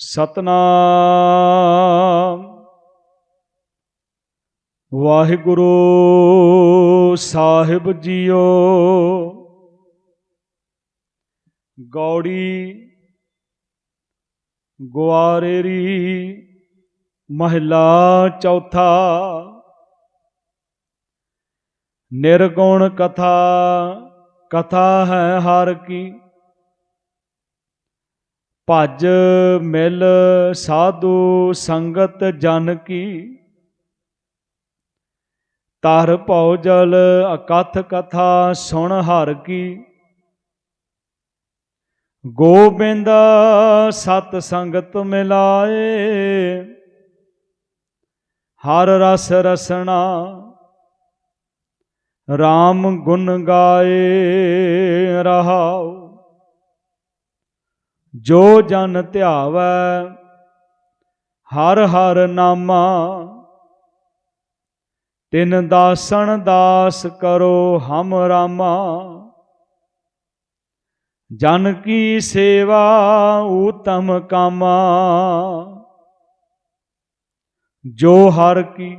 ਸਤਨਾਮ। ਵਾਹਿਗੁਰੂ ਸਾਹਿਬ ਜੀਓ। ਗੌੜੀ ਗੁਆਰੇਰੀ ਮਹਿਲਾ ਚੌਥਾ। ਨਿਰਗੁਣ ਕਥਾ ਕਥਾ ਹੈ ਹਰ ਕੀ। ਭਜ ਮਿਲ ਸਾਧੂ ਸੰਗਤ ਜਨ ਕੀ। ਤਰ ਭਉ ਜਲ ਅਕਥ ਕਥਾ ਸੁਣ ਹਰ ਕੀ। ਗੋਬਿੰਦ ਸਤ ਸੰਗਤ ਮਿਲਾਏ। ਹਰ ਰਸ ਰਸਣਾ RAM ਗੁਣ ਗਾਏ ਰਹਾਉ। ਜੋ ਜਨ ਧਿਆਵੈ, ਹਰ ਹਰ ਨਾਮਾ। ਤਿਨ ਦਾਸਣ ਦਾਸ ਕਰੋ ਹਮ ਰਾਮਾ। ਜਨ ਕੀ ਸੇਵਾ, ਊਤਮ ਕਾਮਾ। ਜੋ ਹਰ ਕੀ,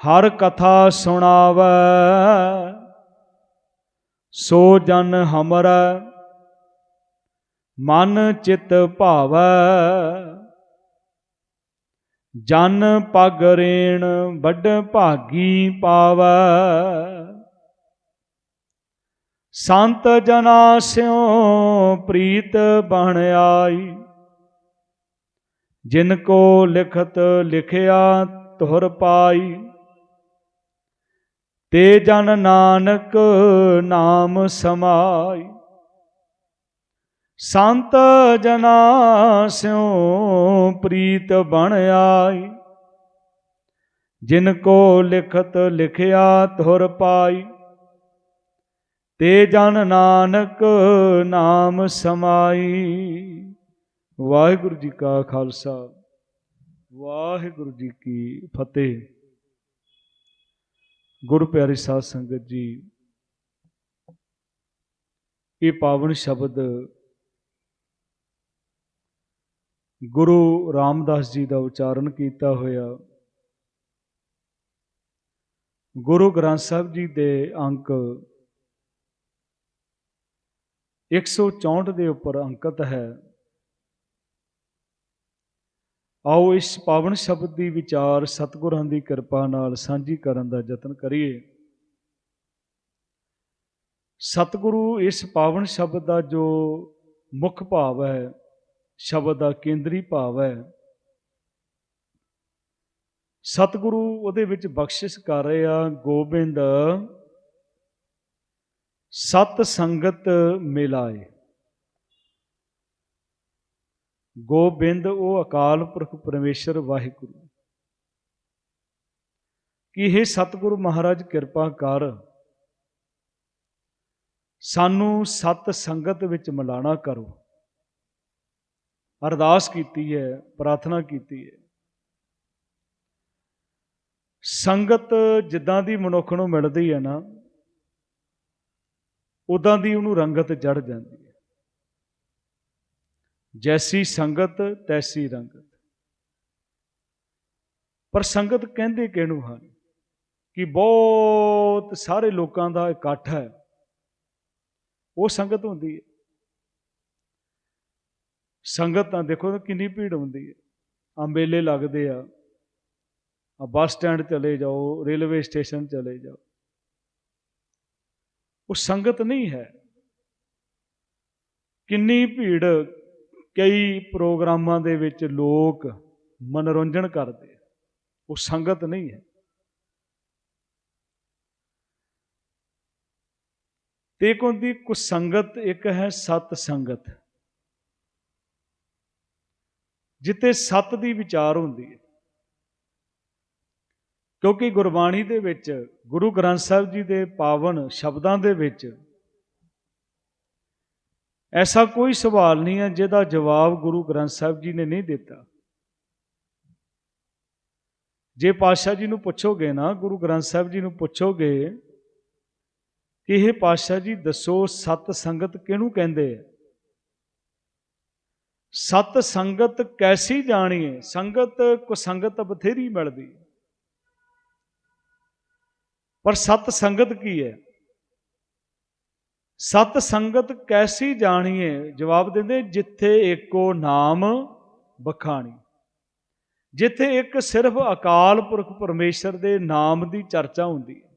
ਹਰ ਕਥਾ ਸੁਣਾਵੈ, ਸੋ ਜਨ ਹਮਰਾ। ਮਨ ਚਿਤ ਭਾਵੈ। ਜਨ ਪਗ ਰੇਣ ਵੱਡ ਭਾਗੀ ਪਾਵੈ। ਸੰਤ ਜਨਾ ਸਿਓ ਪ੍ਰੀਤ ਬਣ ਆਈ। ਜਿਨ ਕੋ ਲਿਖਤ ਲਿਖਿਆ ਤੁਰ ਪਾਈ। ਤੇ ਜਨ ਨਾਨਕ ਨਾਮ ਸਮਾਈ। ਸੰਤ ਜਨਾ ਸਿਉ ਪ੍ਰੀਤ ਬਣ ਆਈ। ਜਿਨ ਕੋ ਲਿਖਤ ਲਿਖਿਆ ਤੁਰ ਪਾਈ। ਤੇ ਜਨ ਨਾਨਕ ਨਾਮ ਸਮਾਈ। ਵਾਹਿਗੁਰੂ ਜੀ ਕਾ ਖਾਲਸਾ, ਵਾਹਿਗੁਰੂ ਜੀ ਕੀ ਫਤਿਹ। ਗੁਰੂ ਪਿਆਰੀ ਸਾਧ ਸੰਗਤ ਜੀ, ਇਹ ਪਾਵਨ ਸ਼ਬਦ ਗੁਰੂ ਰਾਮਦਾਸ ਜੀ ਦਾ ਉਚਾਰਨ ਕੀਤਾ ਹੋਇਆ। ਗੁਰੂ ਗ੍ਰੰਥ ਸਾਹਿਬ ਜੀ ਦੇ ਅੰਕ 164 ਦੇ ਉੱਪਰ ਅੰਕਿਤ ਹੈ। ਆਓ ਇਸ ਪਾਵਨ ਸ਼ਬਦ ਦੀ ਵਿਚਾਰ ਸਤਿਗੁਰਾਂ ਦੀ ਕਿਰਪਾ ਨਾਲ ਸਾਂਝੀ ਕਰਨ ਦਾ ਯਤਨ ਕਰੀਏ। ਸਤਿਗੁਰੂ ਇਸ ਪਾਵਨ ਸ਼ਬਦ ਦਾ ਜੋ ਮੁੱਖ ਭਾਵ ਹੈ ਸ਼ਬਦ ਦਾ ਕੇਂਦਰੀ ਭਾਵ ਹੈ। ਸਤਿਗੁਰੂ ਉਹਦੇ ਵਿੱਚ ਬਖਸ਼ਿਸ਼ ਕਰ ਰਹੇ ਆ, ਗੋਬਿੰਦ, ਸਤ ਸੰਗਤ ਮਿਲਾਏ। ਗੋਬਿੰਦ, ਉਹ ਅਕਾਲ ਪੁਰਖ ਪਰਮੇਸ਼ਰ, ਵਾਹਿਗੁਰੂ। ਕਿ ਇਹ ਸਤਿਗੁਰੂ ਮਹਾਰਾਜ, ਕਿਰਪਾ ਕਰ। ਸਾਨੂੰ ਸਤ ਸੰਗਤ ਵਿੱਚ ਮਿਲਾਣਾ ਕਰੋ। ਅਰਦਾਸ ਕੀਤੀ ਹੈ, ਪ੍ਰਾਰਥਨਾ ਕੀਤੀ ਹੈ। ਸੰਗਤ ਜਿੱਦਾਂ ਦੀ ਮਨੁੱਖ ਨੂੰ ਮਿਲਦੀ ਹੈ ਨਾ, ਉਦਾਂ ਦੀ ਉਹਨੂੰ ਰੰਗਤ ਚੜ ਜਾਂਦੀ ਹੈ। ਜੈਸੀ ਸੰਗਤ, ਤੈਸੀ ਰੰਗਤ। ਪਰ ਸੰਗਤ ਕਹਿੰਦੇ ਕਿਹਨੂੰ ਹਨ? ਕਿ ਬਹੁਤ ਸਾਰੇ ਲੋਕਾਂ ਦਾ ਇਕੱਠ ਹੈ। ਉਹ ਸੰਗਤ ਹੁੰਦੀ ਹੈ। ਸੰਗਤ ਤਾਂ ਦੇਖੋ ਕਿੰਨੀ ਭੀੜ ਹੁੰਦੀ ਹੈ। ਆ ਮੇਲੇ ਲੱਗਦੇ ਆ। ਆ ਬੱਸ ਸਟੈਂਡ ਚਲੇ ਜਾਓ, ਰੇਲਵੇ ਸਟੇਸ਼ਨ ਚਲੇ ਜਾਓ। ਉਹ ਸੰਗਤ ਨਹੀਂ ਹੈ। ਕਿੰਨੀ ਭੀੜ ਕਈ ਪ੍ਰੋਗਰਾਮਾਂ ਦੇ ਵਿੱਚ ਲੋਕ ਮਨੋਰੰਜਨ ਕਰਦੇ ਉਹ ਸੰਗਤ ਨਹੀਂ ਹੈ। ਤੇ ਇੱਕ ਕੁ ਸੰਗਤ, ਇੱਕ ਹੈ ਸਤ ਸੰਗਤ ਜਿੱਤੇ ਸਤ ਦੀ ਵਿਚਾਰ ਹੁੰਦੀ ਹੈ। ਕਿਉਂਕਿ ਗੁਰਬਾਣੀ ਦੇ ਵਿੱਚ, ਗੁਰੂ ਗ੍ਰੰਥ ਸਾਹਿਬ ਜੀ ਦੇ ਪਾਵਨ ਸ਼ਬਦਾਂ ਦੇ ਵਿੱਚ ਐਸਾ ਕੋਈ ਸਵਾਲ ਨਹੀਂ ਹੈ ਜਿਹਦਾ ਜਵਾਬ ਗੁਰੂ ਗ੍ਰੰਥ ਸਾਹਿਬ ਜੀ ਨੇ ਨਹੀਂ ਦਿੱਤਾ। ਜੇ ਪਾਤਸ਼ਾਹ ਜੀ ਨੂੰ ਪੁੱਛੋਗੇ ਨਾ, ਗੁਰੂ ਗ੍ਰੰਥ ਸਾਹਿਬ ਜੀ ਨੂੰ ਪੁੱਛੋਗੇ ਕਿ ਇਹ ਪਾਤਸ਼ਾਹ ਜੀ ਦੱਸੋ ਸਤ ਸੰਗਤ ਕਿਹਨੂੰ ਕਹਿੰਦੇ ਆ? ਸਤ ਸੰਗਤ ਕੈਸੀ ਜਾਣੀਏ? ਸੰਗਤ, ਕੋ ਸੰਗਤ ਬਥੇਰੀ ਮਿਲਦੀ ਪਰ ਸਤ ਸੰਗਤ ਕੀ ਹੈ ਸਤ ਸੰਗਤ ਕੈਸੀ ਜਾਣੀਏ? ਜਵਾਬ ਦਿੰਦੇ, ਜਿੱਥੇ ਏਕੋ ਨਾਮ ਬਖਾਣੀ। ਜਿੱਥੇ ਇੱਕ ਸਿਰਫ ਅਕਾਲ ਪੁਰਖ ਪਰਮੇਸ਼ਰ ਦੇ ਨਾਮ ਦੀ ਚਰਚਾ ਹੁੰਦੀ ਹੈ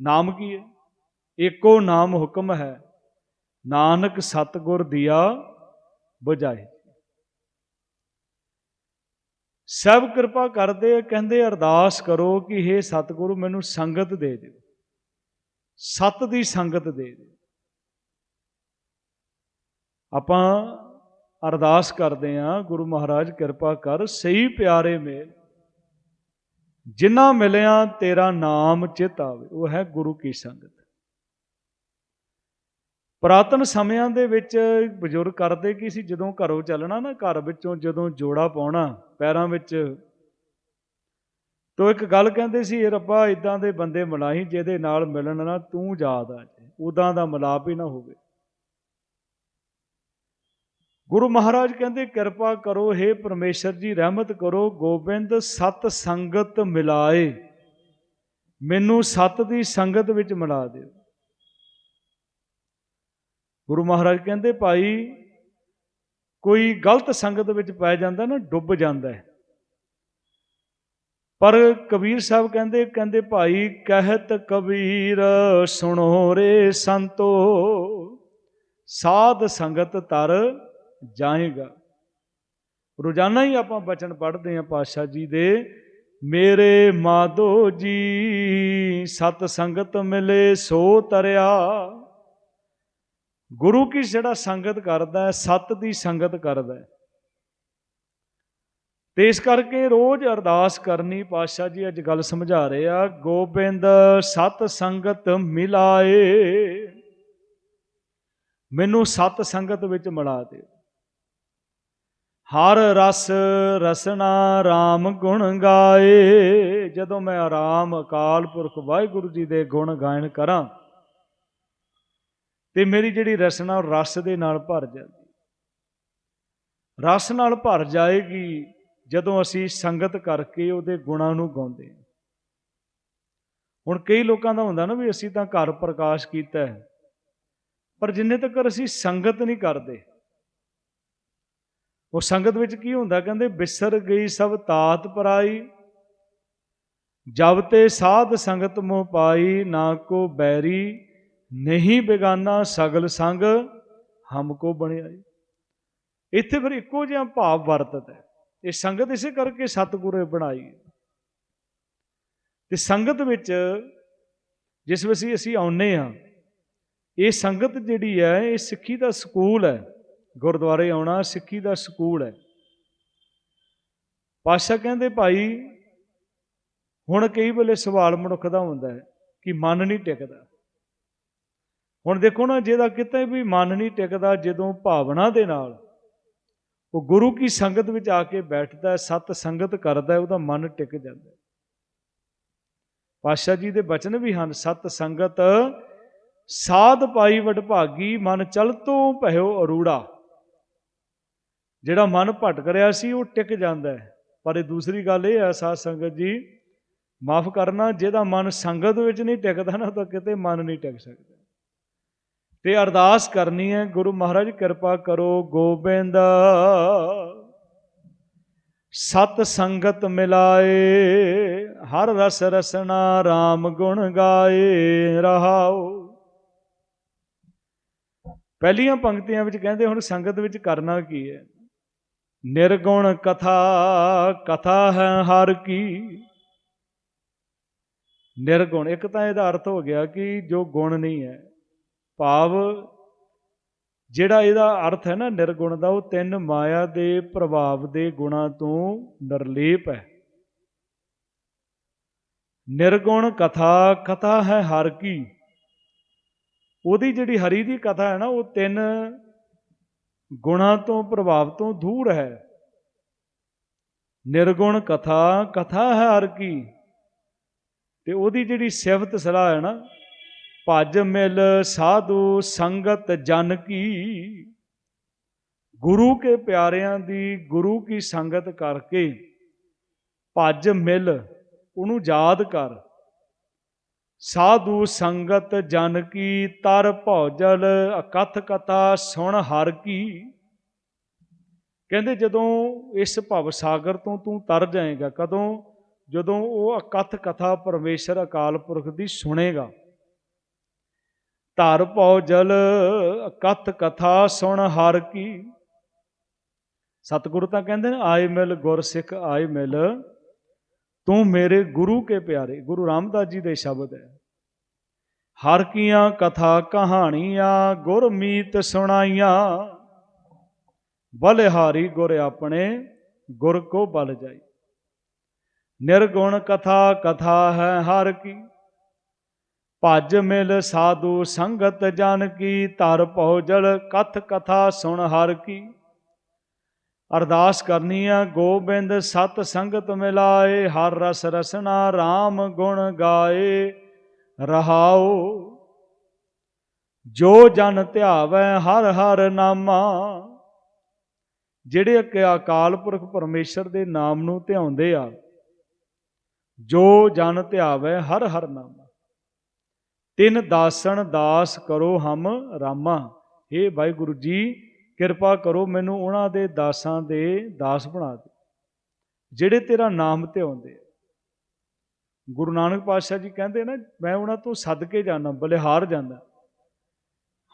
ਨਾਮ ਕੀ ਹੈ ਏਕੋ ਨਾਮ ਹੁਕਮ ਹੈ। ਨਾਨਕ ਸਤਗੁਰ ਦਿਆ ਬੁਝਾਏ। ਸਭ ਕਿਰਪਾ ਕਰਦੇ ਕਹਿੰਦੇ, ਅਰਦਾਸ ਕਰੋ ਕਿ हे ਸਤਿਗੁਰੂ, ਮੈਨੂੰ ਸੰਗਤ ਦੇ ਦਿਓ। ਸਤ ਦੀ ਸੰਗਤ ਦੇ ਦਿਓ। ਆਪਾਂ ਅਰਦਾਸ ਕਰਦੇ ਆ ਗੁਰੂ ਮਹਾਰਾਜ, ਕਿਰਪਾ ਕਰ, ਸਹੀ ਪਿਆਰੇ ਮੇਲ। ਜਿਨ੍ਹਾਂ ਮਿਲਿਆ, ਤੇਰਾ ਨਾਮ ਚਿਤ ਆਵੇ। ਉਹ ਹੈ ਗੁਰੂ ਕੀ ਸੰਗਤ। ਪੁਰਾਤਨ ਸਮਿਆਂ ਦੇ ਵਿੱਚ ਬਜ਼ੁਰਗ ਕਰਦੇ ਕੀ ਸੀ? ਜਦੋਂ ਘਰੋਂ ਚੱਲਣਾ ਨਾ, ਘਰ ਵਿੱਚੋਂ ਜਦੋਂ ਜੋੜਾ ਪਾਉਣਾ, ਪੈਰਾਂ ਵਿੱਚ। ਤੋ ਇੱਕ ਗੱਲ ਕਹਿੰਦੇ ਸੀ, ਇਹ ਰੱਬਾ ਇਦਾਂ ਦੇ ਬੰਦੇ ਮਿਲਾਈ ਜਿਹਦੇ ਨਾਲ ਮਿਲਣ ਨਾ ਤੂੰ ਯਾਦ ਆ ਜੇ ਉਦਾਂ ਦਾ ਮਿਲਾਪ ਹੀ ਨਾ ਹੋਵੇ। ਗੁਰੂ ਮਹਾਰਾਜ ਕਹਿੰਦੇ, ਕਿਰਪਾ ਕਰੋ हे ਪਰਮੇਸ਼ਰ ਜੀ, ਰਹਿਮਤ ਕਰੋ, ਗੋਬਿੰਦ, ਸਤ ਸੰਗਤ ਮਿਲਾਏ। ਮੈਨੂੰ ਸਤ ਦੀ ਸੰਗਤ ਵਿੱਚ ਮਿਲਾ ਦਿਓ। ਗੁਰੂ ਮਹਾਰਾਜ ਕਹਿੰਦੇ, ਭਾਈ, ਕੋਈ ਗਲਤ ਸੰਗਤ ਵਿੱਚ ਪੈ ਜਾਂਦਾ ਨਾ, ਡੁੱਬ ਜਾਂਦਾ ਹੈ। ਪਰ ਕਬੀਰ ਸਾਹਿਬ ਕਹਿੰਦੇ ਕਹਿੰਦੇ, ਭਾਈ, ਕਹਿਤ ਕਬੀਰ, ਸੁਣੋ ਰੇ ਸੰਤੋ, ਸਾਧ ਸੰਗਤ ਤਰ ਜਾਏਗਾ। ਰੋਜ਼ਾਨਾ ਹੀ ਆਪਾਂ ਬਚਨ ਪੜ੍ਹਦੇ ਆਂ ਪਾਤਸ਼ਾਹ ਜੀ ਦੇ, ਮੇਰੇ ਮਾਧੋ ਜੀ, ਸਤ ਸੰਗਤ ਮਿਲੇ ਸੋ ਤਰਿਆ ਗੁਰੂ ਕੀ ਜਿਹੜਾ ਸੰਗਤ ਕਰਦਾ ਹੈ, ਸਤ ਦੀ ਸੰਗਤ ਕਰਦਾ ਹੈ। ਤੇ ਇਸ ਕਰਕੇ ਰੋਜ਼ ਅਰਦਾਸ ਕਰਨੀ, ਪਾਤਸ਼ਾਹ ਜੀ ਅੱਜ ਗੱਲ ਸਮਝਾ ਰਹੇ ਆ, ਗੋਬਿੰਦ ਸਤ ਸੰਗਤ ਮਿਲਾਏ, ਮੈਨੂੰ ਸਤ ਸੰਗਤ ਵਿੱਚ ਮਿਲਾ ਦੇ ਹਰ ਰਸ ਰਸਨਾ RAM ਗੁਣ ਗਾਏ, ਜਦੋਂ ਮੈਂ ਆਰਾਮ ਅਕਾਲ ਪੁਰਖ ਵਾਹਿਗੁਰੂ ਜੀ ਦੇ ਗੁਣ ਗਾਇਨ ਕਰਾਂ ਤੇ ਮੇਰੀ ਜਿਹੜੀ ਰਸਨਾ ਉਹ ਰਸ ਦੇ ਨਾਲ ਭਰ ਜਾਂਦੀ। ਰਸ ਨਾਲ ਭਰ ਜਾਏਗੀ ਜਦੋਂ ਅਸੀਂ ਸੰਗਤ ਕਰਕੇ ਉਹਦੇ ਗੁਣਾਂ ਨੂੰ ਗਾਉਂਦੇ ਹਾਂ। ਹੁਣ ਕਈ ਲੋਕਾਂ ਦਾ ਹੁੰਦਾ ਨਾ ਵੀ ਅਸੀਂ ਤਾਂ ਘਰ ਪ੍ਰਕਾਸ਼ ਕੀਤਾ ਹੈ, ਪਰ ਜਿੰਨੇ ਤੱਕ ਅਸੀਂ ਸੰਗਤ ਨਹੀਂ ਕਰਦੇ, ਉਹ ਸੰਗਤ ਵਿੱਚ ਕੀ ਹੁੰਦਾ ਕਹਿੰਦੇ, ਬਿਸਰ ਗਈ ਸਭ ਤਾਤ ਪਰਾਈ, ਜਬ ਤੇ ਸਾਧ ਸੰਗਤ ਮੋਹ ਪਾਈ ਨਾ ਕੋ ਬੈਰੀ ਨਹੀਂ ਬੇਗਾਨਾ ਸਗਲ ਸੰਗ ਹਮਕੋ ਬਣਿਆਈ ਇੱਥੇ ਫਿਰ ਇੱਕੋ ਜਿਹਾ ਭਾਵ ਵਰਤਦਾ ਹੈ। ਇਹ ਸੰਗਤ ਇਸੇ ਕਰਕੇ ਸਤਿਗੁਰੂ ਬਣਾਈ ਤੇ ਸੰਗਤ ਵਿੱਚ ਜਿਸ ਵਿੱਚ ਅਸੀਂ ਆਉਨੇ ਆ ਇਹ ਸੰਗਤ ਜਿਹੜੀ ਹੈ, ਇਹ ਸਿੱਖੀ ਦਾ ਸਕੂਲ ਹੈ। ਗੁਰਦੁਆਰੇ ਆਉਣਾ ਸਿੱਖੀ ਦਾ ਸਕੂਲ ਹੈ। ਪਾਸ਼ਾ ਕਹਿੰਦੇ, ਭਾਈ, ਹੁਣ ਕਈ ਵੇਲੇ ਸਵਾਲ ਮਨੁੱਖ ਦਾ ਹੁੰਦਾ ਹੈ ਕਿ ਮਨ ਨਹੀਂ ਟਿਕਦਾ। ਹੁਣ ਦੇਖੋ ਨਾ, ਜਿਹਦਾ ਕਿਤੇ ਵੀ ਮਨ ਨਹੀਂ ਟਿਕਦਾ, ਜਦੋਂ ਭਾਵਨਾ ਦੇ ਨਾਲ ਉਹ ਗੁਰੂ ਕੀ ਸੰਗਤ ਵਿੱਚ ਆ ਕੇ ਬੈਠਦਾ ਹੈ, ਸਤ ਸੰਗਤ ਕਰਦਾ ਹੈ, ਉਹਦਾ ਮਨ ਟਿਕ ਜਾਂਦਾ ਹੈ। ਪਾਸ਼ਾ ਜੀ ਦੇ ਬਚਨ ਵੀ ਹਨ, ਸਤ ਸੰਗਤ, ਸਾਧ ਪਾਈ ਵਡਭਾਗੀ ਮਨ ਚਲ ਤੋਂ ਭਇਓ ਅਰੂੜਾ। ਜਿਹੜਾ ਮਨ ਭਟਕ ਰਿਹਾ ਸੀ, ਉਹ ਟਿਕ ਜਾਂਦਾ ਹੈ। ਪਰ ਇਹ ਦੂਸਰੀ ਗੱਲ ਇਹ ਹੈ, ਸਾਧ ਸੰਗਤ ਜੀ, ਮਾਫ ਕਰਨਾ, ਜਿਹਦਾ ਮਨ ਸੰਗਤ ਵਿੱਚ ਨਹੀਂ ਟਿਕਦਾ ਨਾ, ਤਾਂ ਕਿਤੇ ਮਨ ਨਹੀਂ ਟਿਕ ਸਕਦਾ। ਤੇ ਅਰਦਾਸ ਕਰਨੀ ਹੈ, ਗੁਰੂ ਮਹਾਰਾਜ ਕਿਰਪਾ ਕਰੋ, ਗੋਬਿੰਦ। ਸਤ ਸੰਗਤ ਮਿਲਾਏ, ਹਰ ਰਸ ਰਸਨਾ RAM ਗੁਣ ਗਾਏ, ਰਹਾਓ। ਪਹਿਲੀਆਂ ਪੰਕਤੀਆਂ ਵਿੱਚ ਕਹਿੰਦੇ ਹੁਣ ਸੰਗਤ ਵਿੱਚ ਕਰਨਾ ਕੀ ਹੈ? ਨਿਰਗੁਣ ਕਥਾ ਕਥਾ ਹੈ ਹਰ ਕੀ। ਨਿਰਗੁਣ, ਇੱਕ ਤਾਂ ਇਹਦਾ ਅਰਥ ਹੋ ਗਿਆ ਕਿ ਜੋ ਗੁਣ ਨਹੀਂ ਹੈ ਭਾਵ ਜਿਹੜਾ ਇਹਦਾ ਅਰਥ ਹੈ ਨਾ ਨਿਰਗੁਣ ਦਾ, ਉਹ ਤਿੰਨ ਮਾਇਆ ਦੇ ਪ੍ਰਭਾਵ ਦੇ ਗੁਣਾ ਤੋਂ ਨਿਰਲੇਪ ਹੈ। ਨਿਰਗੁਣ ਕਥਾ ਕਥਾ ਹੈ ਹਰ ਕੀ। ਉਹਦੀ ਜਿਹੜੀ ਹਰੀ ਦੀ ਕਥਾ ਹੈ ਨਾ, ਉਹ ਤਿੰਨ ਗੁਣਾ ਤੋਂ, ਪ੍ਰਭਾਵ ਤੋਂ ਦੂਰ ਹੈ। ਨਿਰਗੁਣ ਕਥਾ ਕਥਾ ਹੈ ਹਰ ਕੀ। ਤੇ ਉਹਦੀ ਜਿਹੜੀ ਸਿਫਤ ਸਲਾਹ ਹੈ ਨਾ ਭਜ ਮਿਲ ਸਾਧੂ ਸੰਗਤ ਜਨ ਕੀ। ਗੁਰੂ ਕੇ ਪਿਆਰਿਆਂ ਦੀ ਗੁਰੂ ਕੀ ਸੰਗਤ ਕਰਕੇ ਭੱਜ ਮਿਲ ਉਹਨੂੰ ਯਾਦ ਕਰ। ਸਾਧੂ ਸੰਗਤ ਜਨ ਕੀ ਤਰ ਭੌਜਲ ਅਕਥ ਕਥਾ ਸੁਣ ਹਰ ਕੀ। ਕਹਿੰਦੇ ਜਦੋਂ ਇਸ ਭਵ ਸਾਗਰ ਤੋਂ ਤੂੰ ਤਰ ਜਾਏਗਾ, ਕਦੋਂ? ਜਦੋਂ ਉਹ ਅਕਥ ਕਥਾ ਪਰਮੇਸ਼ਰ ਅਕਾਲ ਪੁਰਖ ਦੀ ਸੁਣੇਗਾ। ਧਰ ਭਉ ਜਲ, ਕਥ ਕਥਾ ਸੁਣ ਹਰ ਕੀ। ਸਤਿਗੁਰੂ ਤਾਂ ਕਹਿੰਦੇ ਨੇ, ਆਏ ਮਿਲ ਗੁਰ ਸਿੱਖ ਆਏ ਮਿਲ। ਤੂੰ ਮੇਰੇ ਗੁਰੂ ਕੇ ਪਿਆਰੇ, ਗੁਰੂ ਰਾਮਦਾਸ ਜੀ ਦੇ ਸ਼ਬਦ ਹੈ। ਹਰ ਕੀਆਂ ਕਥਾ ਕਹਾਣੀਆਂ ਗੁਰਮੀਤ ਸੁਣਾਈਆਂ। ਬਲਿਹਾਰੀ ਗੁਰ ਆਪਣੇ, ਗੁਰ ਕੋ ਬਲ ਜਾਈ। ਨਿਰਗੁਣ ਕਥਾ ਕਥਾ ਹੈ ਹਰ ਕੀ। ਭਜ ਮਿਲ ਸਾਧੂ ਸੰਗਤ ਜਨ ਕੀ, ਧਰ ਭਉ ਕਥ ਕਥਾ ਸੁਣ ਹਰ ਕੀ। ਅਰਦਾਸ ਕਰਨੀ ਆ, ਗੋਬਿੰਦ ਸਤ ਸੰਗਤ ਮਿਲਾਏ, ਹਰ ਰਸ ਰਸਨਾ RAM ਗੁਣ ਗਾਏ ਰਹਾਓ ਜੋ ਜਨ ਧਿਆਵੈ, ਹਰ ਹਰ ਨਾਮਾ। ਜਿਹੜੇ ਕਿ ਅਕਾਲ ਪੁਰਖ ਪਰਮੇਸ਼ਰ ਦੇ ਨਾਮ ਨੂੰ ਧਿਆਉਂਦੇ ਆ, ਜੋ ਜਨ ਧਿਆਵੈ, ਹਰ ਹਰ ਨਾਮਾ। ਤਿਨ ਦਾਸਣ ਦਾਸ ਕਰੋ ਹਮ ਰਾਮਾ। हे ਵਾਹਿਗੁਰੂ ਜੀ, ਕਿਰਪਾ ਕਰੋ ਮੈਨੂੰ ਉਹਨਾਂ ਦੇ ਦਾਸਾਂ ਦੇ ਦਾਸ ਬਣਾ ਦੇ ਜਿਹੜੇ ਤੇਰਾ ਨਾਮ ਤੇ ਆਉਂਦੇ ਆ। ਗੁਰੂ ਨਾਨਕ ਪਾਤਸ਼ਾਹ ਜੀ ਕਹਿੰਦੇ ਨਾ, ਮੈਂ ਉਹਨਾਂ ਤੋਂ ਸਦਕੇ ਜਾਣਾ ਬਲਿਹਾਰ ਜਾਂਦਾ।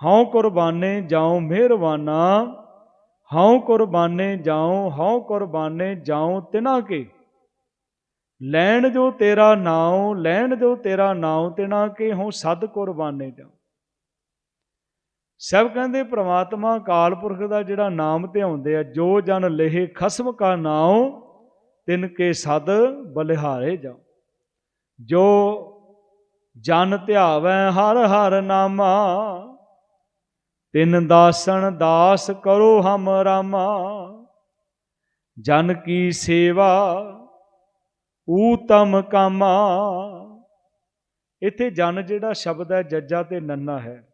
ਹਉ ਕੁਰਬਾਨੇ ਜਾਉ ਮਿਹਰਬਾਨਾ, ਹਉ ਕੁਰਬਾਨੇ ਜਾਉ, ਹਉ ਕੁਰਬਾਨੇ ਜਾਉ ਤਿਨਾ ਕੇ। ਲੈਣ ਜੋ ਤੇਰਾ ਨਾਉ, ਲੈਣ ਜੋ ਤੇਰਾ ਨਾਉ, ਤਿਨਾ ਕੇ ਹਉ ਸਦ ਕੁਰਬਾਨੇ ਜਾਉ ਸਭ ਕਹਿੰਦੇ ਪ੍ਰਮਾਤਮਾ ਕਾਲ ਪੁਰਖ ਦਾ ਜਿਹੜਾ ਨਾਮ ਧਿਆਉਂਦੇ ਆ, ਜੋ ਜਨ ਲੇਹ ਖਸਮ ਕਾ ਨਾਉ, ਤਿਨ ਕੇ ਸਦ ਬਲਿਹਾਰੇ ਜਾਉ। ਜੋ ਜਨ ਧਿਆਵੈ ਹਰ ਹਰ ਨਾਮਾ, ਤਿਨ ਦਾਸਣ ਦਾਸ ਕਰੋ ਹਮ ਰਾਮਾ। ਜਨ ਕੀ ਸੇਵਾ ਊਤਮ ਕਾਮਾ। ਇੱਥੇ ਜਨ ਜਿਹੜਾ ਸ਼ਬਦ ਹੈ, ਜੱਜਾ ਤੇ ਨੰਨਾ ਹੈ।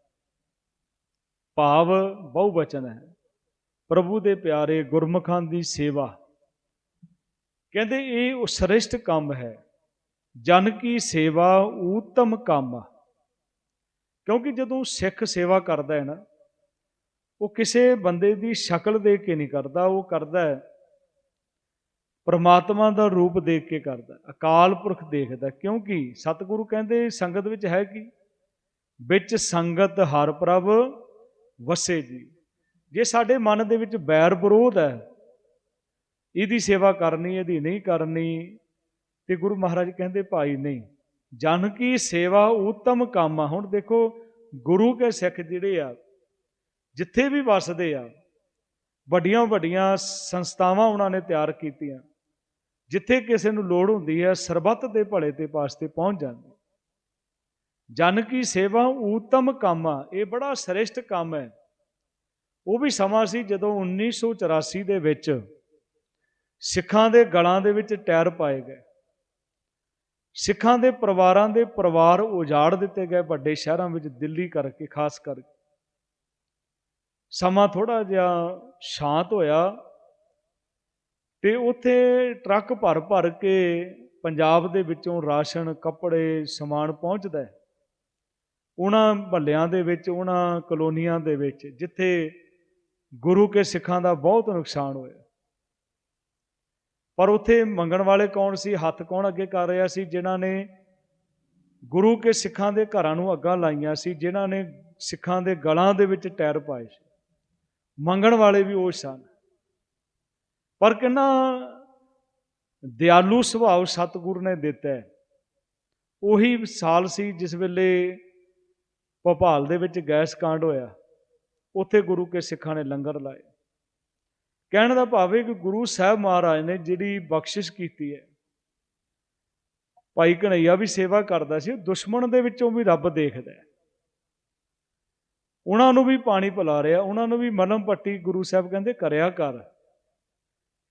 ਭਾਵ ਬਹੁਵਚਨ ਹੈ। ਪ੍ਰਭੂ ਦੇ ਪਿਆਰੇ ਗੁਰਮੁਖਾਂ ਦੀ ਸੇਵਾ। ਕਹਿੰਦੇ ਇਹ ਉਹ ਸ੍ਰੇਸ਼ਟ ਕੰਮ ਹੈ। ਜਨ ਕੀ ਸੇਵਾ ਊਤਮ ਕੰਮ। ਕਿਉਂਕਿ ਜਦੋਂ ਸਿੱਖ ਸੇਵਾ ਕਰਦਾ ਹੈ ਨਾ, ਉਹ ਕਿਸੇ ਬੰਦੇ ਦੀ ਸ਼ਕਲ ਦੇਖ ਕੇ ਨਹੀਂ ਕਰਦਾ, ਉਹ ਕਰਦਾ ਹੈ ਪਰਮਾਤਮਾ ਦਾ ਰੂਪ ਦੇਖ ਕੇ ਕਰਦਾ ਅਕਾਲ ਪੁਰਖ ਦੇਖਦਾ ਕਿਉਂਕਿ ਸਤਿਗੁਰੂ ਕਹਿੰਦੇ ਸੰਗਤ ਵਿੱਚ ਹੈ ਕੀ? ਵਿੱਚ ਸੰਗਤ ਹਰ ਪ੍ਰਭ ਵਸੇ ਜੀ। ਜੇ ਸਾਡੇ ਮਨ ਦੇ ਵਿੱਚ ਬੈਰ ਵਿਰੋਧ ਹੈ, ਇਹਦੀ ਸੇਵਾ ਕਰਨੀ, ਇਹਦੀ ਨਹੀਂ ਕਰਨੀ, ਤੇ ਗੁਰੂ ਮਹਾਰਾਜ ਕਹਿੰਦੇ, ਭਾਈ ਨਹੀਂ, ਜਨ ਕੀ ਸੇਵਾ ਉਤਮ ਕੰਮ ਆ। ਹੁਣ ਦੇਖੋ, ਗੁਰੂ ਕੇ ਸਿੱਖ ਜਿਹੜੇ ਆ, ਜਿੱਥੇ ਵੀ ਵਸਦੇ ਆ ਵੱਡੀਆਂ ਵੱਡੀਆਂ ਸੰਸਥਾਵਾਂ ਉਹਨਾਂ ਨੇ ਤਿਆਰ ਕੀਤੀਆਂ। ਜਿੱਥੇ ਕਿਸੇ ਨੂੰ ਲੋੜ ਹੁੰਦੀ ਹੈ, ਸਰਬੱਤ ਦੇ ਭਲੇ ਤੇ ਪਾਸਤੇ ਪਹੁੰਚ ਜਾਂਦੀ ਜਨ ਕੀ ਸੇਵਾ ਊਤਮ ਕੰਮ ਆ, ਇਹ ਬੜਾ ਸ੍ਰੇਸ਼ਟ ਕੰਮ ਹੈ। ਉਹ ਵੀ ਸਮਾਂ ਸੀ ਜਦੋਂ 1984 ਦੇ ਵਿੱਚ ਸਿੱਖਾਂ ਦੇ ਗਲਾਂ ਦੇ ਵਿੱਚ ਟਾਇਰ ਪਾਏ ਗਏ। ਸਿੱਖਾਂ ਦੇ ਪਰਿਵਾਰਾਂ ਦੇ ਪਰਿਵਾਰ ਉਜਾੜ ਦਿੱਤੇ ਗਏ ਵੱਡੇ ਸ਼ਹਿਰਾਂ ਵਿੱਚ ਦਿੱਲੀ ਕਰਕੇ, ਖਾਸ ਕਰਕੇ। ਸਮਾਂ ਥੋੜਾ ਜਿਹਾ ਸ਼ਾਂਤ ਹੋਇਆ। ਤੇ ਉੱਥੇ ਟਰੱਕ ਭਰ ਭਰ ਕੇ ਪੰਜਾਬ ਦੇ ਵਿੱਚੋਂ ਰਾਸ਼ਨ, ਕੱਪੜੇ, ਸਮਾਨ ਪਹੁੰਚਦਾ ਹੈ। ਉਹਨਾਂ ਮਹੱਲਿਆਂ ਦੇ ਵਿੱਚ, ਉਹਨਾਂ ਕਲੋਨੀਆਂ ਦੇ ਵਿੱਚ, ਜਿੱਥੇ ਗੁਰੂ ਕੇ ਸਿੱਖਾਂ ਦਾ ਬਹੁਤ ਨੁਕਸਾਨ ਹੋਇਆ। ਪਰ ਉੱਥੇ ਮੰਗਣ ਵਾਲੇ ਕੌਣ ਸੀ? ਹੱਥ ਕੌਣ ਅੱਗੇ ਕਰ ਰਿਹਾ ਸੀ? ਜਿਨ੍ਹਾਂ ਨੇ ਗੁਰੂ ਕੇ ਸਿੱਖਾਂ ਦੇ ਘਰਾਂ ਨੂੰ ਅੱਗਾ ਲਾਈਆਂ ਸੀ, ਜਿਨ੍ਹਾਂ ਨੇ ਸਿੱਖਾਂ ਦੇ ਗਲਾਂ ਦੇ ਵਿੱਚ ਟਾਇਰ ਪਾਏ ਸੀ। ਮੰਗਣ ਵਾਲੇ ਵੀ ਉਹ ਸਨ। ਪਰ ਕਹਿੰਦਾ, ਦਿਆਲੂ ਸੁਭਾਅ ਸਤਿਗੁਰੂ ਨੇ ਦਿੱਤਾ ਉਹੀ ਸਾਲ ਸੀ ਜਿਸ ਵੇਲੇ ਭੋਪਾਲ ਦੇ ਵਿੱਚ ਗੈਸ ਕਾਂਡ ਹੋਇਆ। ਉੱਥੇ ਗੁਰੂ ਕੇ ਸਿੱਖਾਂ ਨੇ ਲੰਗਰ ਲਾਏ। ਕਹਿਣ ਦਾ ਭਾਵ ਹੈ ਕਿ ਗੁਰੂ ਸਾਹਿਬ ਮਹਾਰਾਜ ਨੇ ਜਿਹੜੀ ਬਖਸ਼ਿਸ਼ ਕੀਤੀ ਹੈ, ਭਾਈ ਕਨਈਆ ਵੀ ਸੇਵਾ ਕਰਦਾ ਸੀ ਦੁਸ਼ਮਣ ਦੇ ਵਿੱਚੋਂ ਵੀ ਰੱਬ ਦੇਖਦਾ ਹੈ। ਉਹਨਾਂ ਨੂੰ ਵੀ ਪਾਣੀ ਪਿਲਾ ਰਿਹਾ, ਉਹਨਾਂ ਨੂੰ ਵੀ ਮਨਮ ਪੱਟੀ ਗੁਰੂ ਸਾਹਿਬ ਕਹਿੰਦੇ ਕਰਿਆ ਕਰ।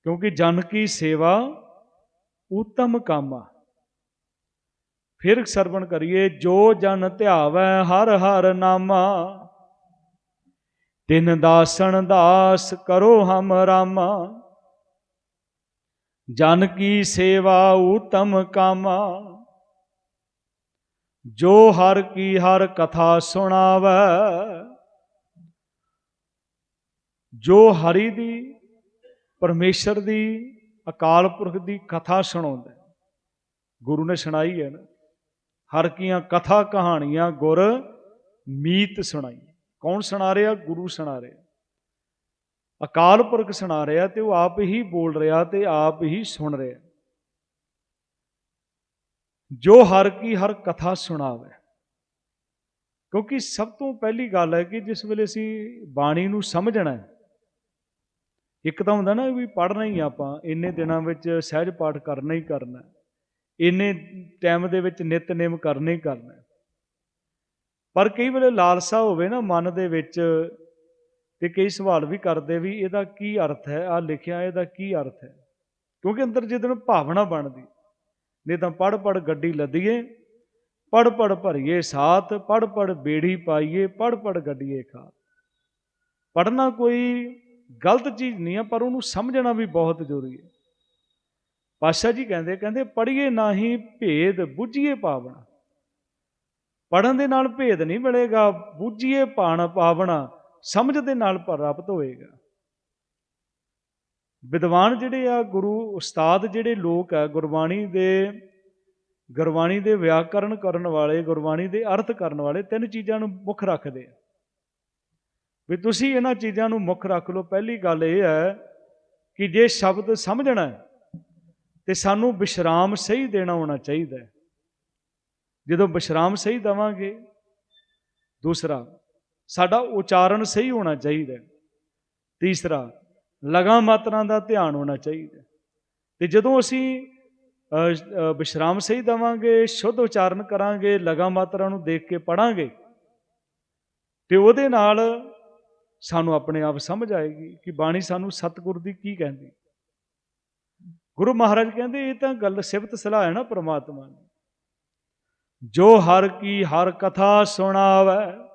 ਕਿਉਂਕਿ ਜਨ ਕੀ ਸੇਵਾ ਉਤਮ ਕਾਮਾ ਫਿਰ ਸਰਵਣ ਕਰੀਏ, ਜੋ ਜਨ ਧਿਆਵੈ ਹਰ ਹਰ ਨਾਮਾ। ਤਿਨ ਦਾਸਨ ਦਾਸ ਕਰੋ ਹਮ ਰਾਮਾ। ਜਨ ਕੀ ਸੇਵਾ ਉਤਮ ਕਾਮਾ ਜੋ ਹਰ ਕੀ ਹਰ ਕਥਾ ਸੁਣਾਵੇ, ਜੋ ਹਰੀ ਦੀ ਪਰਮੇਸ਼ਰ ਦੀ, ਅਕਾਲ ਪੁਰਖ ਦੀ ਕਥਾ ਸੁਣਾਉਂਦਾ ਗੁਰੂ ਨੇ ਸੁਣਾਈ ਹੈ ਨਾ, ਹਰ ਕੀਆਂ ਕਥਾ ਕਹਾਣੀਆਂ ਗੁਰ ਮੀਤ ਸੁਣਾਈ। ਕੌਣ ਸੁਣਾ ਰਿਹਾ? ਗੁਰੂ ਸੁਣਾ ਰਿਹਾ। ਅਕਾਲ ਪੁਰਖ ਸੁਣਾ ਰਿਹਾ ਤੇ ਉਹ ਆਪ ਹੀ ਬੋਲ ਰਿਹਾ ਤੇ ਆਪ ਹੀ ਸੁਣ ਰਿਹਾ। ਜੋ ਹਰ ਕੀ ਹਰ ਕਥਾ ਸੁਣਾਵੇ। ਕਿਉਂਕਿ ਸਭ ਤੋਂ ਪਹਿਲੀ ਗੱਲ ਹੈ ਕਿ ਜਿਸ ਵੇਲੇ ਅਸੀਂ ਬਾਣੀ ਨੂੰ ਸਮਝਣਾ ਹੈ ਇੱਕ ਤਾਂ ਹੁੰਦਾ ਨਾ ਵੀ ਪੜ੍ਹਨਾ ਹੀ ਆਪਾਂ, ਇੰਨੇ ਦਿਨਾਂ ਵਿੱਚ ਸਹਿਜ ਪਾਠ ਕਰਨਾ ਹੀ ਕਰਨਾ ਇੰਨੇ ਟਾਈਮ ਦੇ ਵਿੱਚ ਨਿਤਨੇਮ ਕਰਨਾ ਹੀ ਕਰਨਾ ਪਰ ਕਈ ਵੇਲੇ ਲਾਲਸਾ ਹੋਵੇ ਨਾ ਮਨ ਦੇ ਵਿੱਚ ਤੇ ਕਈ ਸਵਾਲ ਵੀ ਕਰਦੇ ਵੀ ਇਹਦਾ ਕੀ ਅਰਥ ਹੈ ਆ ਲਿਖਿਆ ਇਹਦਾ ਕੀ ਅਰਥ ਹੈ? ਕਿਉਂਕਿ ਅੰਦਰ ਜਦੋਂ ਭਾਵਨਾ ਬਣਦੀ, ਨਹੀਂ ਤਾਂ ਪੜ ਪੜ ਗੱਡੀ ਲੱਦੀਏ ਪੜ ਪੜ ਭਰੀਏ ਸਾਥ ਪੜ ਪੜ ਬੇੜੀ ਪਾਈਏ ਪੜ ਪੜ ਗੱਡੀਏ ਖਾ ਪੜਨਾ ਕੋਈ ਗਲਤ ਚੀਜ਼ ਨਹੀਂ ਆ, ਪਰ ਉਹਨੂੰ ਸਮਝਣਾ ਵੀ ਬਹੁਤ ਜ਼ਰੂਰੀ ਹੈ। ਪਾਸ਼ਾ ਜੀ ਕਹਿੰਦੇ ਕਹਿੰਦੇ, ਪੜ੍ਹੀਏ ਨਾਹੀ ਭੇਦ ਬੁੱਝੀਏ ਪਾਵਣਾ। ਪੜਨ ਦੇ ਨਾਲ ਭੇਦ ਨਹੀਂ ਮਿਲੇਗਾ, ਬੁੱਝੀਏ ਪਾਣ ਪਾਵਣਾ, ਸਮਝ ਦੇ ਨਾਲ ਪ੍ਰਾਪਤ ਹੋਏਗਾ। ਵਿਦਵਾਨ ਜਿਹੜੇ ਆ, ਗੁਰੂ ਉਸਤਾਦ ਜਿਹੜੇ ਲੋਕ ਆ, ਗੁਰਬਾਣੀ ਦੇ ਗੁਰਬਾਣੀ ਦੇ ਵਿਆਕਰਣ ਕਰਨ ਵਾਲੇ, ਗੁਰਬਾਣੀ ਦੇ ਅਰਥ ਕਰਨ ਵਾਲੇ, ਤਿੰਨ ਚੀਜ਼ਾਂ ਨੂੰ ਮੁੱਖ ਰੱਖਦੇ ਆ। ਵੀ ਤੁਸੀਂ ਇਹਨਾਂ ਚੀਜ਼ਾਂ ਨੂੰ ਮੁੱਖ ਰੱਖ ਲਓ। ਪਹਿਲੀ ਗੱਲ ਇਹ ਹੈ ਕਿ ਜੇ ਸ਼ਬਦ ਸਮਝਣਾ ਹੈ, ਤੇ ਸਾਨੂੰ ਵਿਸ਼ਰਾਮ ਸਹੀ ਦੇਣਾ ਹੋਣਾ ਚਾਹੀਦਾ ਹੈ। ਜਦੋਂ ਵਿਸ਼ਰਾਮ ਸਹੀ ਦਵਾਂਗੇ, ਦੂਸਰਾ, ਸਾਡਾ ਉਚਾਰਨ ਸਹੀ ਹੋਣਾ ਚਾਹੀਦਾ ਹੈ। ਤੀਸਰਾ ਲਗਾ ਮਾਤਰਾ ਦਾ ਧਿਆਨ ਹੋਣਾ ਚਾਹੀਦਾ ਹੈ। ਤੇ ਜਦੋਂ ਅਸੀਂ ਵਿਸ਼ਰਾਮ ਸਹੀ ਦਵਾਂਗੇ, ਸ਼ੁੱਧ ਉਚਾਰਨ ਕਰਾਂਗੇ ਲਗਾ ਮਾਤਰਾ ਨੂੰ ਦੇਖ ਕੇ ਪੜਾਂਗੇ ਤੇ ਉਹਦੇ ਨਾਲ ਸਾਨੂੰ ਆਪਣੇ ਆਪ ਸਮਝ ਆਏਗੀ ਕਿ ਬਾਣੀ ਸਾਨੂੰ ਸਤਿਗੁਰ ਦੀ ਕੀ ਕਹਿੰਦੀ। ਗੁਰੂ ਮਹਾਰਾਜ ਕਹਿੰਦੇ, ਇਹ ਤਾਂ ਗੱਲ ਸਿਫਤ ਸਲਾਹ ਹੈ ਨਾ ਪ੍ਰਮਾਤਮਾ ਦੀ। ਜੋ ਹਰ ਕੀ ਹਰ ਕਥਾ ਸੁਣਾਵੇ,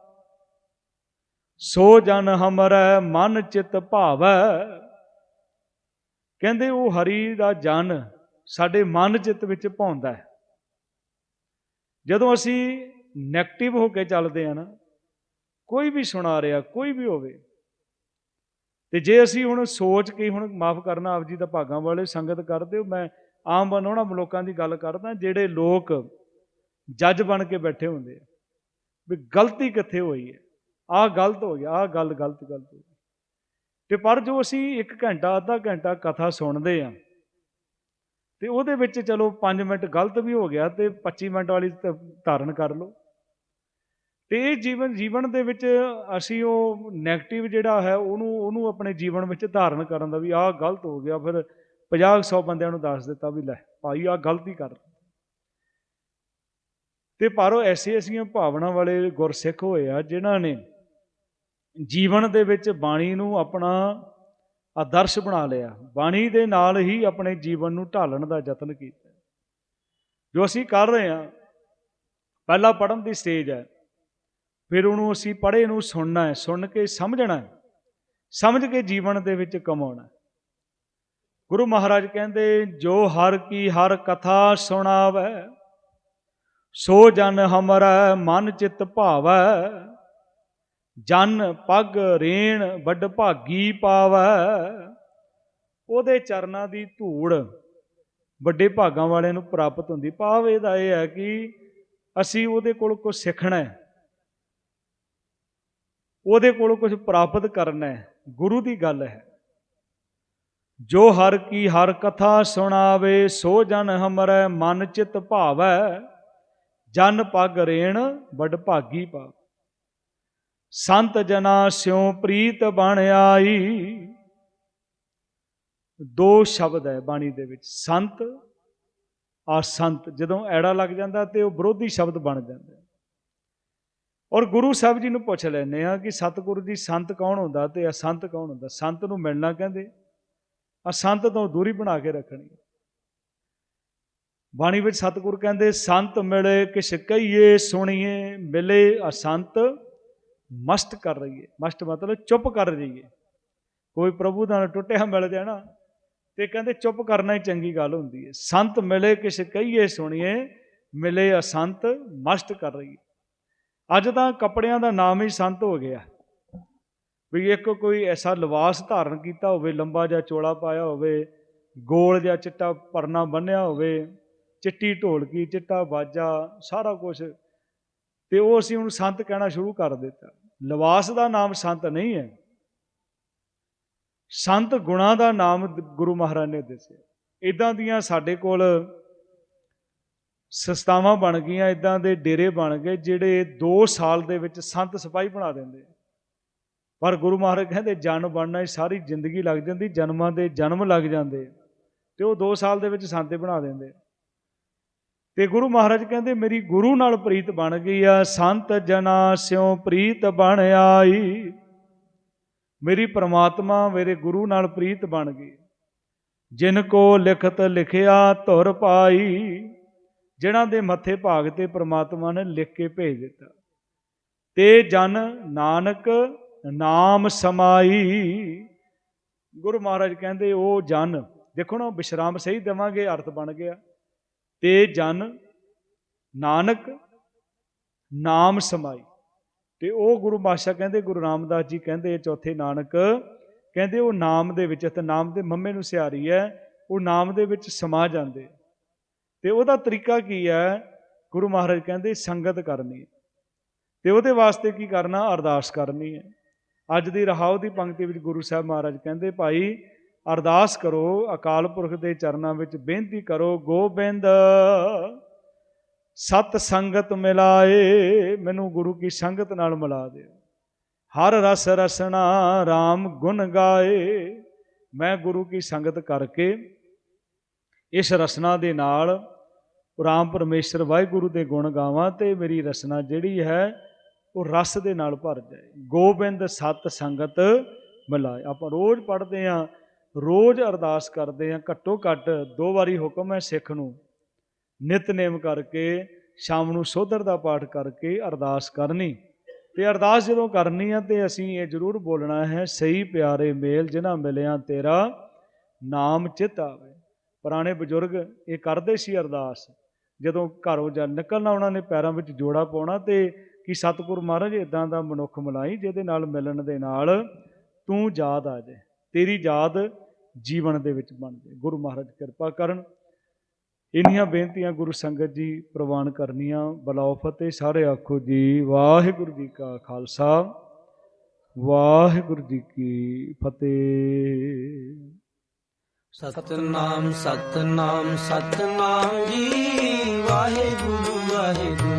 ਸੋ ਜਨ ਹਮਰੈ ਮਨ ਚਿਤ ਭਾਵੈ। ਕਹਿੰਦੇ, ਉਹ ਹਰੀ ਦਾ ਜਨ ਸਾਡੇ ਮਨ ਚਿੱਤ ਵਿੱਚ ਪਾਉਂਦਾ ਹੈ। ਜਦੋਂ ਅਸੀਂ 네ਗੇਟਿਵ ਹੋ ਕੇ ਚੱਲਦੇ ਆ ਨਾ ਕੋਈ ਵੀ ਸੁਣਾ ਰਿਹਾ, ਕੋਈ ਵੀ ਹੋਵੇ। ਤੇ ਜੇ ਅਸੀਂ ਹੁਣ ਸੋਚ ਕੇ ਹੁਣ ਮਾਫ ਕਰਨਾ, ਆਪ ਜੀ ਦਾ ਭਾਗਾਂ ਵਾਲੇ ਸੰਗਤ ਕਰਦੇ ਹੋ, ਮੈਂ ਆਮ ਬਣਾਉਣਾ ਲੋਕਾਂ ਦੀ ਗੱਲ ਕਰਦਾ, ਜਿਹੜੇ ਲੋਕ ਜੱਜ ਬਣ ਕੇ ਬੈਠੇ ਹੁੰਦੇ ਆ, ਵੀ ਗਲਤੀ ਕਿੱਥੇ ਹੋਈ ਹੈ? ਆਹ ਗਲਤ ਹੋ ਗਿਆ, ਆਹ ਗੱਲ ਗਲਤ ਗਲਤ ਹੋ ਗਈ। ਤੇ ਪਰ ਜੋ ਅਸੀਂ 1 ਘੰਟਾ, ਅੱਧਾ ਘੰਟਾ ਕਥਾ ਸੁਣਦੇ ਆ, ਤੇ ਉਹਦੇ ਵਿੱਚ ਚਲੋ 5 ਮਿੰਟ ਗਲਤ ਵੀ ਹੋ ਗਿਆ ਤੇ 25 ਮਿੰਟ ਵਾਲੀ ਧ- ਧਾਰਨ ਕਰ ਲਓ। ਤੇ ਇਹ ਜੀਵਨ ਜੀਵਨ ਦੇ ਵਿੱਚ ਅਸੀਂ ਉਹ 네ਗੇਟਿਵ ਜਿਹੜਾ ਹੈ, ਉਹਨੂੰ ਉਹਨੂੰ ਆਪਣੇ ਜੀਵਨ ਵਿੱਚ ਧਾਰਨ ਕਰਨ ਦਾ ਵੀ ਆਹ ਗਲਤ ਹੋ ਗਿਆ। ਫਿਰ 50 100 ਬੰਦਿਆਂ ਨੂੰ ਦੱਸ ਦਿੱਤਾ ਵੀ ਲੈ, ਭਾਈ ਆਹ ਗਲਤੀ ਕਰ। ਤੇ ਪਰ ਉਹ ਐਸੇ ਐਸੀਆਂ ਭਾਵਨਾ ਵਾਲੇ ਗੁਰਸਿੱਖ ਹੋਏ ਆ, ਜਿਨ੍ਹਾਂ ਨੇ ਜੀਵਨ ਦੇ ਵਿੱਚ ਬਾਣੀ ਨੂੰ ਆਪਣਾ ਆਦਰਸ਼ ਬਣਾ ਲਿਆ। ਬਾਣੀ ਦੇ ਨਾਲ ਹੀ ਆਪਣੇ ਜੀਵਨ ਨੂੰ ਢਾਲਣ ਦਾ ਯਤਨ ਕੀਤਾ। ਜੋ ਅਸੀਂ ਕਰ ਰਹੇ ਹਾਂ, ਪਹਿਲਾ ਪੜਨ ਦੀ ਸਟੇਜ ਹੈ। ਫਿਰ ਉਹਨੂੰ ਅਸੀਂ ਪੜ੍ਹੇ ਨੂੰ ਸੁਣਨਾ ਹੈ, ਸੁਣ ਕੇ ਸਮਝਣਾ ਹੈ, ਸਮਝ ਕੇ ਜੀਵਨ ਦੇ ਵਿੱਚ ਕਮਾਉਣਾ ਗੁਰੂ ਮਹਾਰਾਜ ਕਹਿੰਦੇ, ਜੋ ਹਰ ਕੀ ਹਰ ਕਥਾ ਸੁਣਾਵੇ, ਸੋ ਜਨ ਹਮਰਾ ਮਨ ਚਿਤ ਭਾਵੈ, ਜਨ ਪਗ ਰੇਣ ਵੱਡ ਭਾਗੀ ਪਾਵੈ। ਉਹਦੇ ਚਰਨਾਂ ਦੀ ਧੂੜ ਵੱਡੇ ਭਾਗਾਂ ਵਾਲਿਆਂ ਨੂੰ ਪ੍ਰਾਪਤ ਹੁੰਦੀ। ਭਾਵ ਇਹਦਾ ਇਹ ਹੈ ਕਿ ਅਸੀਂ ਉਹਦੇ ਕੋਲ ਕੁਝ ਸਿੱਖਣਾ ਹੈ। ਉਹਦੇ ਕੋਲੋਂ ਕੁਝ ਪ੍ਰਾਪਤ ਕਰਨਾ ਹੈ, ਗੁਰੂ ਦੀ ਗੱਲ ਹੈ। ਜੋ ਹਰ ਕੀ ਹਰ ਕਥਾ ਸੁਣਾਵੇ, ਸੋ ਜਨ ਹਮਰੈ ਮਨ ਚਿਤ ਭਾਵੈ, ਜਨ ਪਗ ਰੇਣ ਵੱਡ ਭਾਗੀ ਪਾ ਸੰਤ ਜਨਾ ਸਿਉ ਪ੍ਰੀਤ ਬਣ ਆਈ। ਦੋ ਸ਼ਬਦ ਹੈ ਬਾਣੀ ਦੇ ਵਿੱਚ, ਸੰਤ ਆ ਸੰਤ। ਜਦੋਂ ਐੜਾ ਲੱਗ ਜਾਂਦਾ ਤੇ ਉਹ ਵਿਰੋਧੀ ਸ਼ਬਦ ਬਣ ਜਾਂਦਾ। ਔਰ ਗੁਰੂ ਸਾਹਿਬ ਜੀ ਨੂੰ ਪੁੱਛ ਲੈਨੇ ਆ ਕਿ ਸਤਿਗੁਰੂ ਦੀ ਸੰਤ ਕੌਣ ਹੁੰਦਾ ਤੇ ਅਸੰਤ ਕੌਣ ਹੁੰਦਾ? ਸੰਤ ਨੂੰ ਮਿਲਣਾ ਕਹਿੰਦੇ। ਅਸੰਤ ਤੋਂ ਦੂਰੀ ਬਣਾ ਕੇ ਰੱਖਣੀ। ਬਾਣੀ ਵਿੱਚ ਸਤਿਗੁਰ ਕਹਿੰਦੇ, ਸੰਤ ਮਿਲੇ ਕਿਛ ਕਹੀਏ, ਸੁਣੀਏ, ਮਿਲੇ ਅਸੰਤ ਮਸਤ ਕਰ ਰਹੀਏ। ਮਸਤ ਮਤਲਬ ਚੁੱਪ ਕਰ ਰਹੀਏ। ਕੋਈ ਪ੍ਰਭੂ ਦਾ ਟੁੱਟਿਆ ਮਿਲ ਜਾਣਾ ਤੇ ਕਹਿੰਦੇ ਚੁੱਪ ਕਰਨਾ ਹੀ ਚੰਗੀ ਗੱਲ ਹੁੰਦੀ ਹੈ। ਸੰਤ ਮਿਲੇ ਕਿਛ ਕਹੀਏ, ਸੁਣੀਏ, ਮਿਲੇ ਅਸੰਤ ਮਸਤ ਕਰ ਰਹੀਏ। ਅੱਜ ਤਾਂ ਕੱਪੜਿਆਂ ਦਾ ਨਾਮ ਹੀ ਸੰਤ ਹੋ ਗਿਆ। ਵੀ ਇੱਕ ਕੋਈ ਐਸਾ ਲਿਬਾਸ ਧਾਰਨ ਕੀਤਾ ਹੋਵੇ, ਲੰਬਾ ਜਾਂ ਚੋਲਾ ਪਾਇਆ ਹੋਵੇ, ਗੋਲ ਜਾਂ ਚਿੱਟਾ ਪਰਨਾ ਬੰਨਿਆ ਹੋਵੇ, ਚਿੱਟੀ ਢੋਲਕੀ, ਚਿੱਟਾ ਬਾਜਾ, ਸਾਰਾ ਕੁਝ ਤੇ ਉਹ ਅਸੀਂ ਉਹਨੂੰ ਸੰਤ ਕਹਿਣਾ ਸ਼ੁਰੂ ਕਰ ਦਿੱਤਾ। ਲਿਬਾਸ ਦਾ ਨਾਮ ਸੰਤ ਨਹੀਂ ਹੈ। ਸੰਤ ਗੁਣਾ ਦਾ ਨਾਮ ਗੁਰੂ ਮਹਾਰਾਜ ਨੇ ਦੱਸਿਆ। ਇਦਾਂ ਦੀਆਂ ਸਾਡੇ ਕੋਲ ਸੰਸਥਾਵਾਂ ਬਣ ਗਈਆਂ ਇਦਾਂ ਦੇ ਡੇਰੇ ਬਣ ਗਏ, ਜਿਹੜੇ 2 ਸਾਲ ਦੇ ਵਿੱਚ ਸੰਤ ਸਿਪਾਹੀ ਬਣਾ ਦਿੰਦੇ ਪਰ ਗੁਰੂ ਮਹਾਰਾਜ ਕਹਿੰਦੇ, ਜਨ ਬਣਨਾ ਸਾਰੀ ਜ਼ਿੰਦਗੀ ਲੱਗ ਜਾਂਦੀ, ਜਨਮਾਂ ਦੇ ਜਨਮ ਲੱਗ ਜਾਂਦੇ ਤੇ ਉਹ 2 ਸਾਲ ਦੇ ਵਿੱਚ ਸੰਤੇ ਬਣਾ ਦਿੰਦੇ ਤੇ ਗੁਰੂ ਮਹਾਰਾਜ ਕਹਿੰਦੇ, ਮੇਰੀ ਗੁਰੂ ਨਾਲ ਪ੍ਰੀਤ ਬਣ ਗਈ ਆ, ਸੰਤ ਜਨਾ ਸਿਉ ਪ੍ਰੀਤ ਬਣ ਆਈ। ਮੇਰੀ ਪ੍ਰਮਾਤਮਾ ਮੇਰੇ ਗੁਰੂ ਨਾਲ ਪ੍ਰੀਤ ਬਣ ਗਈ। ਜਿਨ ਕੋ ਲਿਖਤ ਲਿਖਿਆ ਧੁਰ ਪਾਈ। ਜਿਨ੍ਹਾਂ ਦੇ ਮੱਥੇ ਭਾਗ ਤੇ ਪ੍ਰਮਾਤਮਾ ਨੇ ਲਿਖ ਕੇ ਭੇਜ ਦਿੱਤਾ। ਤੇ ਜਨ ਨਾਨਕ ਨਾਮ ਸਮਾਈ। ਗੁਰੂ ਮਹਾਰਾਜ ਕਹਿੰਦੇ ਉਹ ਜਨ, ਦੇਖੋ ਨਾ ਵਿਸ਼ਰਾਮ ਸਹੀ ਦੇਵਾਂਗੇ, ਅਰਥ ਬਣ ਗਿਆ। ਤੇ ਜਨ ਨਾਨਕ ਨਾਮ ਸਮਾਈ। ਤੇ ਉਹ ਗੁਰੂ ਪਾਤਸ਼ਾਹ ਕਹਿੰਦੇ, ਗੁਰੂ ਰਾਮਦਾਸ ਜੀ ਕਹਿੰਦੇ ਚੌਥੇ ਨਾਨਕ ਕਹਿੰਦੇ, ਉਹ ਨਾਮ ਦੇ ਵਿੱਚ, ਤੇ ਨਾਮ ਦੇ ਮੰਮੇ ਨੂੰ ਸਿਆਰੀ ਹੈ, ਉਹ ਨਾਮ ਦੇ ਵਿੱਚ ਸਮਾ ਜਾਂਦੇ। ਤੇ ਉਹਦਾ ਤਰੀਕਾ ਕੀ ਹੈ? ਗੁਰੂ ਮਹਾਰਾਜ ਕਹਿੰਦੇ, ਸੰਗਤ ਕਰਨੀ ਹੈ। ਤੇ ਉਹਦੇ ਵਾਸਤੇ ਕੀ ਕਰਨਾ? ਅਰਦਾਸ ਕਰਨੀ ਹੈ। ਅੱਜ ਦੀ ਰਹਾਉ ਦੀ ਪੰਕਤੀ ਵਿੱਚ ਗੁਰੂ ਸਾਹਿਬ ਮਹਾਰਾਜ ਕਹਿੰਦੇ, ਭਾਈ, ਅਰਦਾਸ ਕਰੋ, ਅਕਾਲ ਪੁਰਖ ਦੇ ਚਰਨਾਂ ਵਿੱਚ ਬੇਨਤੀ ਕਰੋ, ਗੋਬਿੰਦ, ਸਤ ਸੰਗਤ ਮਿਲਾਏ, ਮੈਨੂੰ ਗੁਰੂ ਕੀ ਸੰਗਤ ਨਾਲ ਮਿਲਾ ਦਿਓ। ਹਰ ਰਸ ਰਸਣਾ RAM ਗੁਣ ਗਾਏ, ਮੈਂ ਗੁਰੂ ਕੀ ਸੰਗਤ ਕਰਕੇ ਇਸ ਰਸਨਾ ਦੇ ਨਾਲ ਰਾਮ ਪਰਮੇਸ਼ਰ ਵਾਹਿਗੁਰੂ ਦੇ ਗੁਣ ਗਾਵਾਂ ਤੇ ਮੇਰੀ ਰਸਨਾ ਜਿਹੜੀ ਹੈ, ਉਹ ਰਸ ਦੇ ਨਾਲ ਭਰ ਜਾਏ। ਗੋਬਿੰਦ ਸਤ ਸੰਗਤ ਮਿਲਾਏ। ਆਪਾਂ ਰੋਜ਼ ਪੜ੍ਹਦੇ ਆਂ ਰੋਜ਼ ਅਰਦਾਸ ਕਰਦੇ ਆਂ ਘੱਟੋ ਘੱਟ ਦੋ ਵਾਰੀ ਹੁਕਮ ਹੈ ਸਿੱਖ ਨੂੰ। ਨਿਤਨੇਮ ਕਰਕੇ, ਸ਼ਾਮ ਨੂੰ ਸੋਧਰ ਦਾ ਪਾਠ ਕਰਕੇ ਅਰਦਾਸ ਕਰਨੀ। ਤੇ ਅਰਦਾਸ ਜਦੋਂ ਕਰਨੀ ਆ ਤੇ ਅਸੀਂ ਇਹ ਜ਼ਰੂਰ ਬੋਲਣਾ ਹੈ, ਸਹੀ ਪਿਆਰੇ ਮੇਲ ਜਿਨ੍ਹਾਂ ਮਿਲਿਆ ਤੇਰਾ ਨਾਮ ਚਿਤ ਆਵੇ। ਪੁਰਾਣੇ ਬਜ਼ੁਰਗ ਇਹ ਕਰਦੇ ਸੀ ਅਰਦਾਸ। ਜਦੋਂ ਘਰੋਂ ਜਾਂ ਨਿਕਲਣਾ ਉਹਨਾਂ ਨੇ ਪੈਰਾਂ ਵਿੱਚ ਜੋੜਾ ਪਾਉਣਾ ਤੇ ਕਿ ਸਤਿਗੁਰ ਮਹਾਰਾਜ ਇਦਾਂ ਦਾ ਮਨੁੱਖ ਮਲਾਈ ਜਿਹਦੇ ਨਾਲ ਮਿਲਣ ਦੇ ਨਾਲ ਤੂੰ ਯਾਦ ਆ ਜਾਏ, ਤੇਰੀ ਯਾਦ ਜੀਵਨ ਦੇ ਵਿੱਚ ਬਣ ਜਾਏ। ਗੁਰੂ ਮਹਾਰਾਜ ਕਿਰਪਾ ਕਰਨ। ਇੰਨੀਆਂ ਬੇਨਤੀਆਂ ਗੁਰੂ ਸੰਗਤ ਜੀ ਪ੍ਰਵਾਨ ਕਰਨੀਆਂ। ਬਲਾਉ ਫਤਿਹ ਸਾਰੇ ਆਖੋ ਜੀ। ਵਾਹਿਗੁਰੂ ਜੀ ਕਾ ਖਾਲਸਾ। ਵਾਹਿਗੁਰੂ ਜੀ ਕੀ ਫਤਿਹ। ਸਤਨਾਮ ਸਤਨਾਮ ਸਤਨਾਮ ਜੀ। ਵਾਹਿਗੁਰੂ ਵਾਹਿਗੁਰੂ